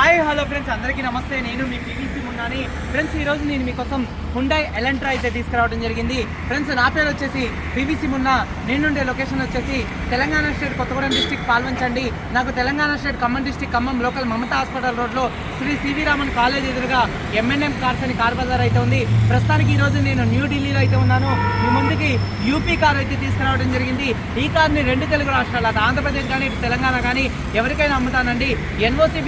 Hi hello friends. అందరికీ నమస్తే. నేను మీ పీవీసీ ఉన్నాను ఫ్రెండ్స్ ఈరోజు నేను మీకోసం హుండై ఎలంట్రా అయితే తీసుకురావడం జరిగింది. ఫ్రెండ్స్ నా పేరు వచ్చేసి పీవీసీ మున్న. నేనుండే లొకేషన్ వచ్చేసి తెలంగాణ స్టేట్ కొత్తగూడెం డిస్టిక్ పాల్వంచండి. నాకు Telangana state Khammam district Khammam local Mamata hospital రోడ్లో శ్రీ సివి రామన్ కాలేజ్ ఎదురుగా ఎంఎన్ఎం కార్స్ అని కార్ బజార్ అయితే ఉంది. ప్రస్తుతానికి ఈరోజు నేను న్యూఢిల్లీలో అయితే ఉన్నాను. మీ ముందుకి యూపీ కార్ అయితే తీసుకురావడం జరిగింది. ఈ కార్ని రెండు తెలుగు రాష్ట్రాలు అటు ఆంధ్రప్రదేశ్ కానీ ఇటు తెలంగాణ కానీ ఎవరికైనా అమ్ముతానండి. ఎన్ఓసి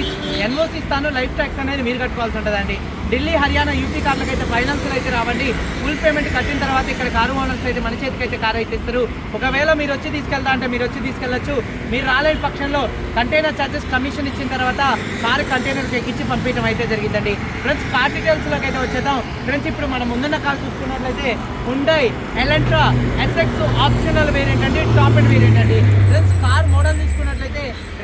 ఎన్ఓసి ఇస్తాను లైఫ్ ట్యాక్స్ అనేది మీరు కట్టుకోవాల్సి ఉంటుందండి. ఢిల్లీ హర్యానా యూపీ కార్లకైతే అయితే ఫైనాన్స్లో అయితే రావండి. ఫుల్ పేమెంట్ కట్టిన తర్వాత ఇక్కడ కారు ఓనర్స్ అయితే మన చేతికి అయితే కారు అయితే ఇస్తారు. ఒకవేళ మీరు వచ్చి తీసుకెళ్తా అంటే మీరు వచ్చి తీసుకెళ్ళచ్చు. మీరు రాలేని పక్షంలో కంటైనర్ ఛార్జెస్ కమిషన్ ఇచ్చిన తర్వాత కారు కంటైనర్కి ఎక్కించి పంపించడం అయితే జరిగిందండి. ఫ్రెండ్స్ కార్ డీటెయిల్స్లోకి అయితే వచ్చేద్దాం. ఫ్రెండ్స్ ఇప్పుడు మనం ముందున్న కార్ చూసుకున్నట్లయితే Hyundai Elantra SX optional variant అండి టాప్ అండ్ వేరియంట్ అండి. ఫ్రెండ్స్ కార్ మోడల్ తీసుకున్నట్లయితే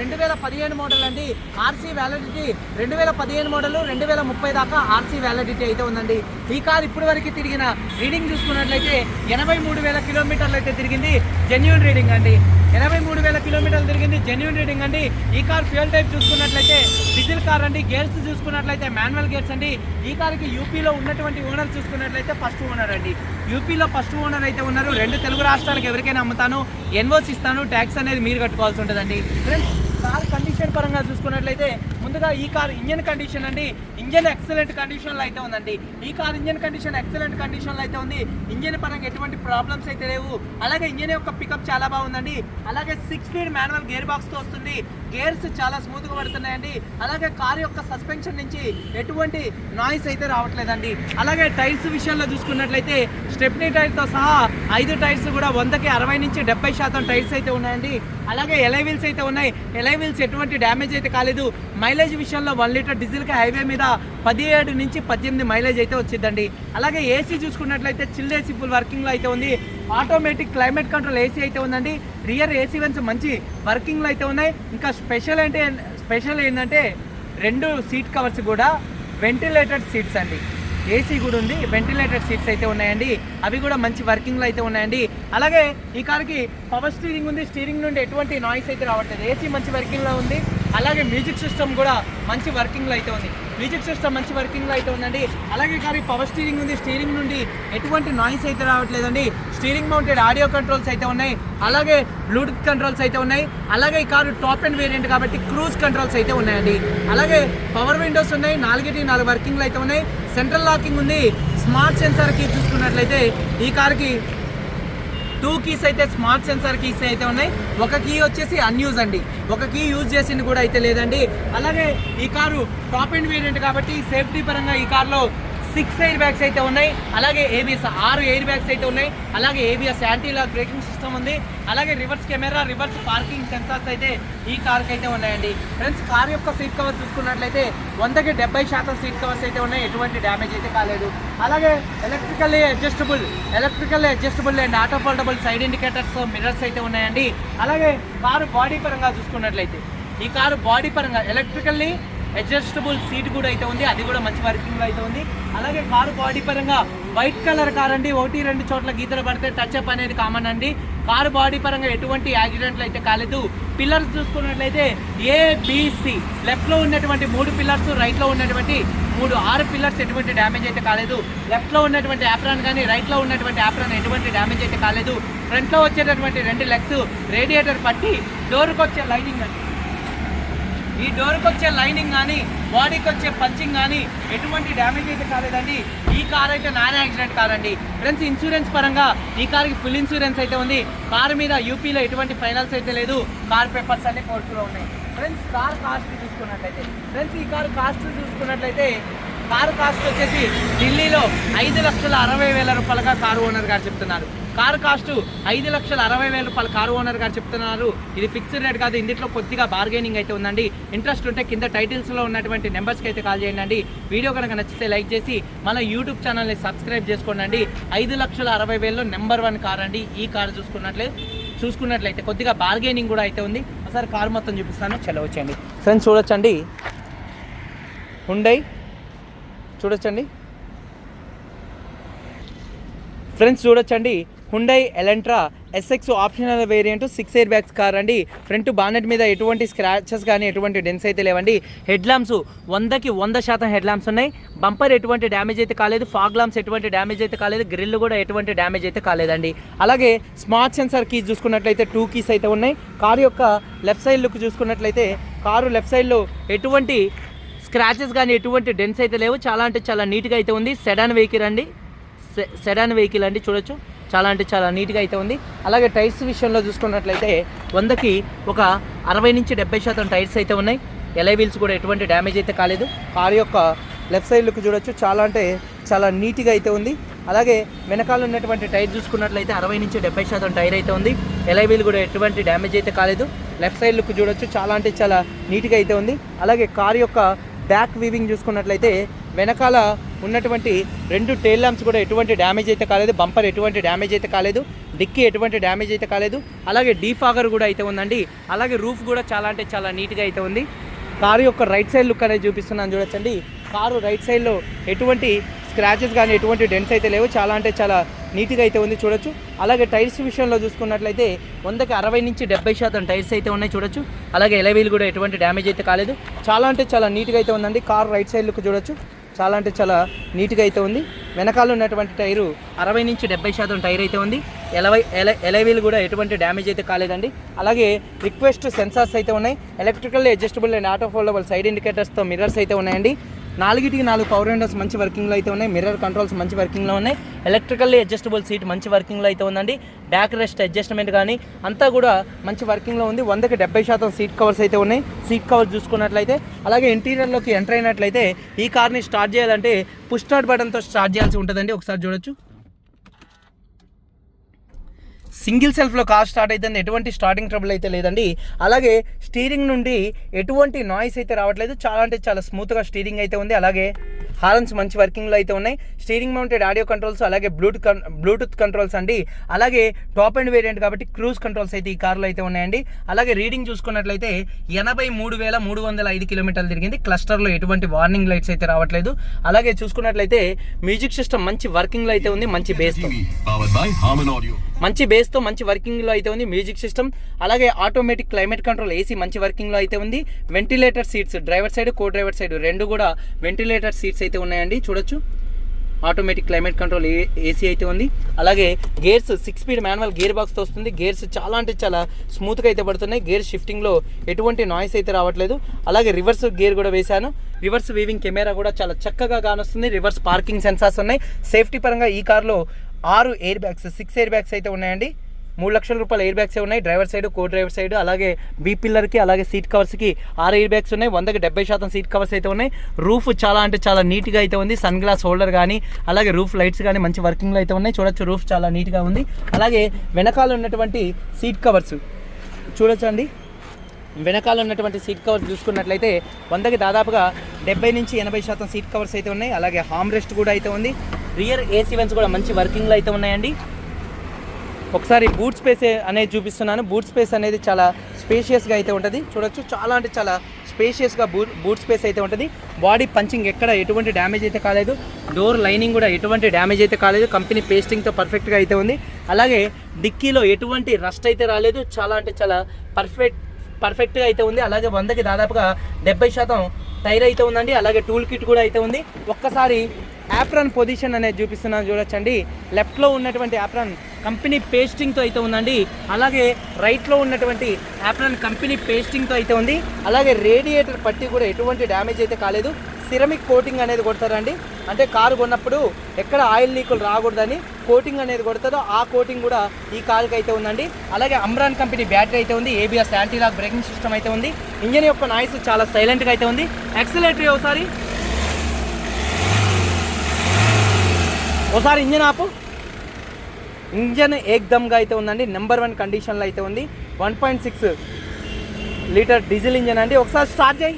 రెండు వేల పదిహేను మోడల్ అండి. ఆర్సీ వ్యాలిడిటీ రెండు వేల పదిహేను మోడల్ రెండు వేల ముప్పై దాకా ఆర్సీ వ్యాలిడిటీ అయితే ఉందండి. ఈ కార్ ఇప్పటి వరకు తిరిగిన రీడింగ్ చూసుకున్నట్లయితే ఎనభై మూడు వేల కిలోమీటర్లు అయితే తిరిగింది జెన్యున్ రీడింగ్ అండి. ఎనభై మూడు వేల కిలోమీటర్లు తిరిగింది జెన్యున్ రీడింగ్ అండి. ఈ కార్ ఫ్యూల్ టైప్ చూసుకున్నట్లయితే డీజిల్ కార్ అండి. గేర్స్ చూసుకున్నట్లయితే మాన్యువల్ గేర్స్ అండి. ఈ కార్కి యూపీలో ఉన్నటువంటి ఓనర్ చూసుకున్నట్లయితే ఫస్ట్ ఓనర్ అండి. యూపీలో ఫస్ట్ ఓనర్ అయితే ఉన్నారు. రెండు తెలుగు రాష్ట్రాలకు ఎవరికైనా అమ్ముతాను. ఎన్వోస్ ఇస్తాను. ట్యాక్స్ అనేది మీరు కట్టుకోవాల్సి ఉంటుందండి. ఫ్రెండ్స్ కార్ కండిషన్ పరంగా చూసుకున్నట్లయితే ముందుగా ఈ కార్ ఇంజన్ కండిషన్ అండి. ఇంజన్ ఎక్సలెంట్ కండిషన్లో అయితే ఉందండి. ఈ కార్ ఇంజన్ కండిషన్ ఎక్సలెంట్ కండిషన్లో అయితే ఉంది. ఇంజన్ పరంగా ఎటువంటి ప్రాబ్లమ్స్ అయితే లేవు. అలాగే ఇంజన్ యొక్క పికప్ చాలా బాగుందండి. అలాగే సిక్స్ స్పీడ్ మాన్యువల్ గేర్ బాక్స్తో వస్తుంది. గేర్స్ చాలా స్మూత్గా పడుతున్నాయండి. అలాగే కార్ యొక్క సస్పెన్షన్ నుంచి ఎటువంటి నాయిస్ అయితే రావట్లేదండి. అలాగే టైర్స్ విషయంలో చూసుకున్నట్లయితే స్టెప్నీ టైర్తో సహా ఐదు టైర్స్ కూడా వందకి అరవై నుంచి డెబ్బై శాతం టైర్స్ అయితే ఉన్నాయండి. అలాగే ఎలై వీల్స్ అయితే ఉన్నాయి. ఎలై వీల్స్ ఎటువంటి డ్యామేజ్ అయితే కాలేదు. మైలేజ్ విషయంలో వన్ లీటర్ డీజిల్కి హైవే మీద పదిహేడు నుంచి పద్దెనిమిది మైలేజ్ అయితే వచ్చిందండి. అలాగే ఏసీ చూసుకున్నట్లయితే చిల్డ్ ఏసీ ఫుల్ వర్కింగ్లో అయితే ఉంది. ఆటోమేటిక్ క్లైమేట్ కంట్రోల్ ఏసీ అయితే ఉందండి. రియర్ ఏసీ వెన్స్ మంచి వర్కింగ్లో అయితే ఉన్నాయి. ఇంకా స్పెషల్ అంటే స్పెషల్ ఏంటంటే రెండు సీట్ కవర్స్ కూడా వెంటిలేటెడ్ సీట్స్ అండి. ఏసీ కూడా ఉంది వెంటిలేటెడ్ సీట్స్ అయితే ఉన్నాయండి. అవి కూడా మంచి వర్కింగ్లో అయితే ఉన్నాయండి. అలాగే ఈ కార్కి పవర్ స్టీరింగ్ ఉంది. స్టీరింగ్ నుండి ఎటువంటి నాయిస్ అయితే రావట్లేదు. ఏసీ మంచి వర్కింగ్లో ఉంది. అలాగే మ్యూజిక్ సిస్టమ్ కూడా మంచి వర్కింగ్లో అయితే ఉంది. మ్యూజిక్ సిస్టమ్ మంచి వర్కింగ్లో అయితే ఉందండి. అలాగే కానీ పవర్ స్టీరింగ్ ఉంది. స్టీరింగ్ నుండి ఎటువంటి నాయిస్ అయితే రావట్లేదండి. స్టీరింగ్ మౌంటెడ్ ఆడియో కంట్రోల్స్ అయితే ఉన్నాయి. అలాగే బ్లూటూత్ కంట్రోల్స్ అయితే ఉన్నాయి. అలాగే ఈ కారు టాప్ అండ్ వేరియంట్ కాబట్టి క్రూజ్ కంట్రోల్స్ అయితే ఉన్నాయండి. అలాగే పవర్ విండోస్ ఉన్నాయి. నాలుగిటి నాలుగు వర్కింగ్లు అయితే ఉన్నాయి. సెంట్రల్ లాకింగ్ ఉంది. స్మార్ట్ సెన్సార్కి చూసుకున్నట్లయితే ఈ కార్కి టూ కీస్ అయితే స్మార్ట్ సెన్సార్ కీస్ అయితే ఉన్నాయి. ఒక కీ వచ్చేసి అన్యూజ్ అండి. ఒక కీ యూజ్ చేసింది కూడా అయితే లేదండి. అలాగే ఈ కారు టాప్ అండ్ వేరియంట్ కాబట్టి సేఫ్టీ పరంగా ఈ కార్లో సిక్స్ ఎయిర్ బ్యాగ్స్ అయితే ఉన్నాయి. అలాగే ఏబిఎస్ ఆరు ఎయిర్ బ్యాగ్స్ అయితే ఉన్నాయి. అలాగే ABS anti lock braking system ఉంది. అలాగే reverse camera reverse parking sensors అయితే ఈ కార్కి అయితే ఉన్నాయండి. ఫ్రెండ్స్ కార్ యొక్క సీట్ కవర్ చూసుకున్నట్లయితే వందకి డెబ్బై శాతం సీట్ కవర్స్ అయితే ఉన్నాయి. ఎటువంటి డ్యామేజ్ అయితే కాలేదు. అలాగే electrically adjustable electrically adjustable and auto foldable side indicators mirrors అయితే ఉన్నాయండి. అలాగే కారు బాడీ పరంగా చూసుకున్నట్లయితే ఈ కారు బాడీ పరంగా ఎలక్ట్రికల్లీ అడ్జస్టబుల్ సీట్ కూడా అయితే ఉంది. అది కూడా మంచి వర్కింగ్ అయితే ఉంది. అలాగే కారు బాడీ పరంగా వైట్ కలర్ కార్ అండి. ఒకటి రెండు చోట్ల గీతలు పడితే టచ్ అప్ అనేది కామన్ అండి. కారు బాడీ పరంగా ఎటువంటి యాక్సిడెంట్లు అయితే కాలేదు. పిల్లర్స్ చూసుకున్నట్లయితే ఏబిసి లెఫ్ట్లో ఉన్నటువంటి మూడు పిల్లర్స్ రైట్లో ఉన్నటువంటి మూడు ఆరు పిల్లర్స్ ఎటువంటి డ్యామేజ్ అయితే కాలేదు. లెఫ్ట్లో ఉన్నటువంటి యాప్రాన్ కానీ రైట్లో ఉన్నటువంటి యాప్రాన్ ఎటువంటి డ్యామేజ్ అయితే కాలేదు. ఫ్రంట్లో వచ్చేటటువంటి రెండు లెగ్స్ రేడియేటర్ పట్టి డోర్కి వచ్చే లైనింగ్ అండి. ఈ డోర్కి వచ్చే లైనింగ్ కానీ బాడీకి వచ్చే పంచింగ్ కానీ ఎటువంటి డ్యామేజ్ అయితే కాలేదండి. ఈ కార్ అయితే నాన్ యాక్సిడెంట్ కార్ అండి. ఫ్రెండ్స్ ఇన్సూరెన్స్ పరంగా ఈ కార్కి ఫుల్ ఇన్సూరెన్స్ అయితే ఉంది. కార్ మీద యూపీలో ఎటువంటి ఫైనల్స్ అయితే లేదు. కార్ పేపర్స్ అన్ని కోర్టులో ఉన్నాయి. ఫ్రెండ్స్ కార్ కాస్ట్ చూసుకున్నట్లయితే ఫ్రెండ్స్ ఈ కార్ కాస్ట్ చూసుకున్నట్లయితే కారు కాస్ట్ వచ్చేసి ఢిల్లీలో ఐదు లక్షల అరవై వేల రూపాయలుగా కారు ఓనర్ గారు చెప్తున్నారు. కారు కాస్ట్ ఐదు లక్షల అరవై వేల రూపాయలు కారు ఓనర్ గారు చెప్తున్నారు. ఇది ఫిక్స్డ్ రేట్ కాదు ఇందులో కొద్దిగా బార్గెనింగ్ అయితే ఉందండి. ఇంట్రెస్ట్ ఉంటే కింద టైటిల్స్లో ఉన్నటువంటి నెంబర్స్కి అయితే కాల్ చేయండి వీడియో కనుక నచ్చితే లైక్ చేసి మన యూట్యూబ్ ఛానల్ని సబ్స్క్రైబ్ చేసుకోండి ఐదు లక్షల అరవై వేలలో నెంబర్ వన్ కార్ అండి. ఈ కారు చూసుకున్నట్లే చూసుకున్నట్లయితే కొద్దిగా బార్గెనింగ్ కూడా అయితే ఉంది. ఒకసారి కారు మొత్తం చూపిస్తాను. చలవచ్చండి ఫ్రెండ్స్ చూడొచ్చండి. హుండై చూడొచ్చండి. ఫ్రెండ్స్ చూడొచ్చండి. Hyundai Elantra SX optional variant six air bags car అండి. ఫ్రంట్ బానెట్ మీద ఎటువంటి స్క్రాచెస్ కానీ ఎటువంటి డెన్స్ అయితే లేవండి. హెడ్ ల్యాంప్స్ వందకి వంద శాతం హెడ్ ల్యాంప్స్ ఉన్నాయి. బంపర్ ఎటువంటి డ్యామేజ్ అయితే కాలేదు. ఫాగ్ ల్యాంప్స్ ఎటువంటి డ్యామేజ్ అయితే కాలేదు. గ్రిల్ కూడా ఎటువంటి డ్యామేజ్ అయితే కాలేదండి. అలాగే స్మార్ట్ సెన్సార్ కీస్ చూసుకున్నట్లయితే టూ కీస్ అయితే ఉన్నాయి. కారు యొక్క లెఫ్ట్ సైడ్ లుక్ చూసుకున్నట్లయితే కారు లెఫ్ట్ సైడ్లో ఎటువంటి స్క్రాచెస్ కానీ ఎటువంటి డెన్స్ అయితే లేవు. చాలా అంటే చాలా నీట్గా అయితే ఉంది. సెడాన్ వెహికల్ అండి. సె- సెడాన్ వెహికల్ అండి చూడొచ్చు. చాలా అంటే చాలా నీట్గా అయితే ఉంది. అలాగే టైర్స్ విషయంలో చూసుకున్నట్లయితే వందకి ఒక అరవై నుంచి డెబ్బై శాతం టైర్స్ అయితే ఉన్నాయి. ఎలై వీల్స్ కూడా ఎటువంటి డ్యామేజ్ అయితే కాలేదు. కారు యొక్క లెఫ్ట్ సైడ్ లుక్ చూడొచ్చు. చాలా అంటే చాలా నీట్గా అయితే ఉంది. అలాగే వెనకాల ఉన్నటువంటి టైర్ చూసుకున్నట్లయితే అరవై నుంచి డెబ్బై శాతం టైర్ అయితే ఉంది. ఎలై వీల్ కూడా ఎటువంటి డ్యామేజ్ అయితే కాలేదు. లెఫ్ట్ సైడ్ లుక్ చూడొచ్చు. చాలా అంటే చాలా నీట్గా అయితే ఉంది. అలాగే కారు యొక్క బ్యాక్ వీవింగ్ చూసుకున్నట్లయితే వెనకాల ఉన్నటువంటి రెండు టైల్ ల్యాంప్స్ కూడా ఎటువంటి డ్యామేజ్ అయితే కాలేదు బంపర్ ఎటువంటి డ్యామేజ్ అయితే కాలేదు డిక్కీ ఎటువంటి డ్యామేజ్ అయితే కాలేదు అలాగే డీఫాగర్ కూడా అయితే ఉందండి. అలాగే రూఫ్ కూడా చాలా అంటే చాలా నీట్గా అయితే ఉంది. కారు యొక్క రైట్ సైడ్ లుక్ అనేది చూపిస్తున్నాను చూడొచ్చండి. కారు రైట్ సైడ్లో ఎటువంటి స్క్రాచెస్ కానీ ఎటువంటి డెంట్స్ అయితే లేవు. చాలా అంటే చాలా నీట్గా అయితే ఉంది చూడొచ్చు. అలాగే టైర్స్ విషయంలో చూసుకున్నట్లయితే వందకి అరవై నుంచి డెబ్బై శాతం టైర్స్ అయితే ఉన్నాయి చూడొచ్చు. అలాగే ఎలవీలు కూడా ఎటువంటి డ్యామేజ్ అయితే కాలేదు. చాలా అంటే చాలా నీట్గా అయితే ఉందండి. కార్ రైట్ సైడ్ లుక్ చూడొచ్చు. చాలా అంటే చాలా నీట్గా అయితే ఉంది. వెనకాల ఉన్నటువంటి టైరు అరవై నుంచి డెబ్బై శాతం టైర్ అయితే ఉంది. ఎలవై ఎల ఎలవీలు కూడా ఎటువంటి డ్యామేజ్ అయితే కాలేదండి. అలాగే రిక్వెస్ట్ సెన్సార్స్ అయితే ఉన్నాయి. Electrical adjustable and auto foldable side ఇండికేటర్స్తో mirrors అయితే ఉన్నాయండి. నాలుగిటికి నాలుగు పవర్ విండోస్ మంచి వర్కింగ్లో అయితే ఉన్నాయి. మిర్రర్ కంట్రోల్స్ మంచి వర్కింగ్లో ఉన్నాయి. ఎలక్ట్రికల్లీ అడ్జస్టబుల్ సీట్ మంచి వర్కింగ్లో అయితే ఉందండి. బ్యాక్ రెస్ట్ అడ్జస్ట్మెంట్ కానీ అంతా కూడా మంచి వర్కింగ్లో ఉంది. వందకి డెబ్బై శాతం సీట్ కవర్స్ అయితే ఉన్నాయి. సీట్ కవర్స్ చూసుకున్నట్లయితే అలాగే ఇంటీరియర్లోకి ఎంటర్ అయినట్లయితే ఈ కార్ని స్టార్ట్ చేయాలంటే పుష్ స్టార్ట్ బటన్తో స్టార్ట్ చేయాల్సి ఉంటుందండి. ఒకసారి చూడొచ్చు. సింగిల్ సెల్ఫ్లో కార్ స్టార్ట్ అవుతుంది ఎటువంటి స్టార్టింగ్ ట్రబుల్ అయితే లేదండి. అలాగే స్టీరింగ్ నుండి ఎటువంటి నాయిస్ అయితే రావట్లేదు. చాలా అంటే చాలా స్మూత్గా స్టీరింగ్ అయితే ఉంది. అలాగే హార్న్స్ మంచి వర్కింగ్లో అయితే ఉన్నాయి. స్టీరింగ్ మౌంటెడ్ ఆడియో కంట్రోల్స్ అలాగే బ్లూటూత్ కన్ బ్లూటూత్ కంట్రోల్స్ అండి. అలాగే టాప్ అండ్ వేరియంట్ కాబట్టి క్రూజ్ కంట్రోల్స్ అయితే ఈ కార్లో అయితే ఉన్నాయండి. అలాగే రీడింగ్ చూసుకున్నట్లయితే ఎనభై మూడు వేల మూడు వందల ఐదు కిలోమీటర్లు తిరిగింది. క్లస్టర్లో ఎటువంటి వార్నింగ్ లైట్స్ అయితే రావట్లేదు. అలాగే చూసుకున్నట్లయితే మ్యూజిక్ సిస్టమ్ మంచి వర్కింగ్లో అయితే ఉంది. మంచి బేస్తో. మంచి బేస్తో మంచి వర్కింగ్లో అయితే ఉంది మ్యూజిక్ సిస్టమ్ అలాగే ఆటోమేటిక్ క్లైమేట్ కంట్రోల్ ఏసీ మంచి వర్కింగ్లో అయితే ఉంది. Ventilator seats driver side co driver side రెండు కూడా వెంటిలేటర్ సీట్స్ అయితే ఉన్నాయండి. చూడొచ్చు. ఆటోమేటిక్ క్లైమేట్ కంట్రోల్ ఏ ఏసీ అయితే ఉంది. అలాగే gears six speed manual gear బాక్స్తో వస్తుంది. గేర్స్ చాలా అంటే చాలా స్మూత్గా అయితే పడుతున్నాయి. గేర్ షిఫ్టింగ్లో ఎటువంటి నాయిస్ అయితే రావట్లేదు. అలాగే రివర్స్ గేర్ కూడా వేశాను. రివర్స్ వీవింగ్ కెమెరా కూడా చాలా చక్కగా కానొస్తుంది. రివర్స్ పార్కింగ్ సెన్సార్స్ ఉన్నాయి. సేఫ్టీ పరంగా ఈ కార్లో ఆరు air bags six air bags అయితే ఉన్నాయండి. మూడు లక్షల రూపాయల ఎయిర్ బ్యాగ్స్ ఉన్నాయి. Driver side co driver side అలాగే బీ పిల్లర్కి అలాగే సీట్ కవర్స్కి ఆరు ఎయిర్ బ్యాగ్స్ ఉన్నాయి. వందకి డెబ్బై శాతం సీట్ కవర్స్ అయితే ఉన్నాయి. రూఫ్ చాలా అంటే చాలా నీట్గా అయితే ఉంది. సన్ గ్లాస్ హోల్డర్ కానీ అలాగే రూఫ్ లైట్స్ కానీ మంచి వర్కింగ్లో అయితే ఉన్నాయి. చూడొచ్చు రూఫ్ చాలా నీట్గా ఉంది. అలాగే వెనకాల ఉన్నటువంటి సీట్ కవర్స్ చూడొచ్చండి. వెనకాల ఉన్నటువంటి సీట్ కవర్స్ చూసుకున్నట్లయితే వందకి దాదాపుగా డెబ్బై నుంచి ఎనభై శాతం సీట్ కవర్స్ అయితే ఉన్నాయి. అలాగే హామ్ రెస్ట్ కూడా అయితే ఉంది. రియర్ ఏసీ వెన్స్ కూడా మంచి వర్కింగ్లో అయితే ఉన్నాయండి. ఒకసారి బూట్ స్పేస్ అనేది చూపిస్తున్నాను. బూట్ స్పేస్ అనేది చాలా స్పేషియస్గా అయితే ఉంటుంది. చూడొచ్చు. చాలా అంటే చాలా స్పేషియస్గా బూట్ బూట్ స్పేస్ అయితే ఉంటుంది. బాడీ పంచింగ్ ఎక్కడ ఎటువంటి డ్యామేజ్ అయితే కాలేదు. డోర్ లైనింగ్ కూడా ఎటువంటి డ్యామేజ్ అయితే కాలేదు. కంపెనీ పేస్టింగ్తో పర్ఫెక్ట్గా అయితే ఉంది. అలాగే డిక్కీలో ఎటువంటి రస్ట్ అయితే రాలేదు. చాలా అంటే చాలా పర్ఫెక్ట్ పర్ఫెక్ట్గా అయితే ఉంది. అలాగే వందకి దాదాపుగా డెబ్బై శాతం టైర్ అయితే ఉందండి. అలాగే టూల్ కిట్ కూడా అయితే ఉంది. ఒక్కసారి యాప్రాన్ పొజిషన్ అనేది చూపిస్తున్నాను చూడొచ్చండి. లెఫ్ట్లో ఉన్నటువంటి యాప్రాన్ కంపెనీ పేస్టింగ్తో అయితే ఉందండి. అలాగే రైట్లో ఉన్నటువంటి యాప్రాన్ కంపెనీ పేస్టింగ్తో అయితే ఉంది. అలాగే రేడియేటర్ పట్టి కూడా ఎటువంటి డ్యామేజ్ అయితే కాలేదు. సిరమిక్ కోటింగ్ అనేది కొడతారండి. అంటే కారు కొన్నప్పుడు ఎక్కడ ఆయిల్ లీకులు రాకూడదని కోటింగ్ అనేది కొడతారో ఆ కోటింగ్ కూడా ఈ కారుకి అయితే ఉందండి. అలాగే అమ్రాన్ కంపెనీ బ్యాటరీ అయితే ఉంది. ఏబిఎస్ యాంటీలాక్ బ్రేకింగ్ సిస్టమ్ అయితే ఉంది. ఇంజన్ యొక్క నాయిస్ చాలా సైలెంట్గా అయితే ఉంది. యాక్సిలేటరీ ఒకసారి. ఒకసారి ఇంజన్ ఆపు. ఇంజన్ ఏక్దమ్గా అయితే ఉందండి. నెంబర్ వన్ కండిషన్లో అయితే ఉంది. One point six litre diesel engine అండి. ఒకసారి స్టార్ట్ చేయి.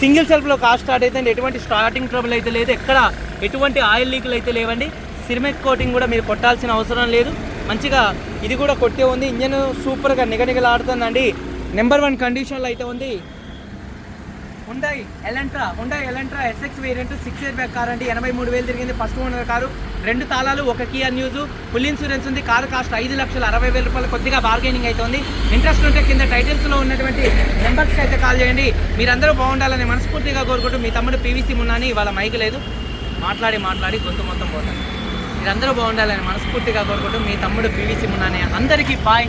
సింగిల్ సెల్ఫ్లో కార్ స్టార్ట్ అయితే ఎటువంటి స్టార్టింగ్ ట్రబుల్ అయితే లేదు. ఎక్కడ ఎటువంటి ఆయిల్ లీకులు అయితే లేవండి. సిరిమెక్ కోటింగ్ కూడా మీరు కొట్టాల్సిన అవసరం లేదు. మంచిగా ఇది కూడా కొట్టే ఉంది. ఇంజన్ సూపర్గా నిగనిగలాడుతుందండి. నెంబర్ వన్ కండిషన్లో అయితే ఉంది. Hyundai Elantra Hyundai Elantra SX variant six air bag car అంటే ఎనభై మూడు వేలు తిరిగింది. First owner car. రెండు తాళాలు ఒక కియర్ న్యూస్ ఫుల్ ఇన్సూరెన్స్ ఉంది. కారు కాస్ట్ ఐదు లక్షల అరవై వేల రూపాయలు కొద్దిగా బార్గెనింగ్ అవుతుంది ఇంట్రెస్ట్ ఉంటే కింద టైటిల్స్లో ఉన్నటువంటి నెంబర్స్కి అయితే కాల్ చేయండి. మీరందరూ బాగుండాలని మనస్ఫూర్తిగా కోరుకుంటూ మీ తమ్ముడు పీవీసీ మున్నాని ఇవాళ మైక్ లేదు. మాట్లాడి మాట్లాడి గొంతు మొత్తం పోతాను మీరందరూ బాగుండాలని మనస్ఫూర్తిగా కోరుకుంటూ మీ తమ్ముడు పీవీసీ మున్నాని అందరికీ బాయ్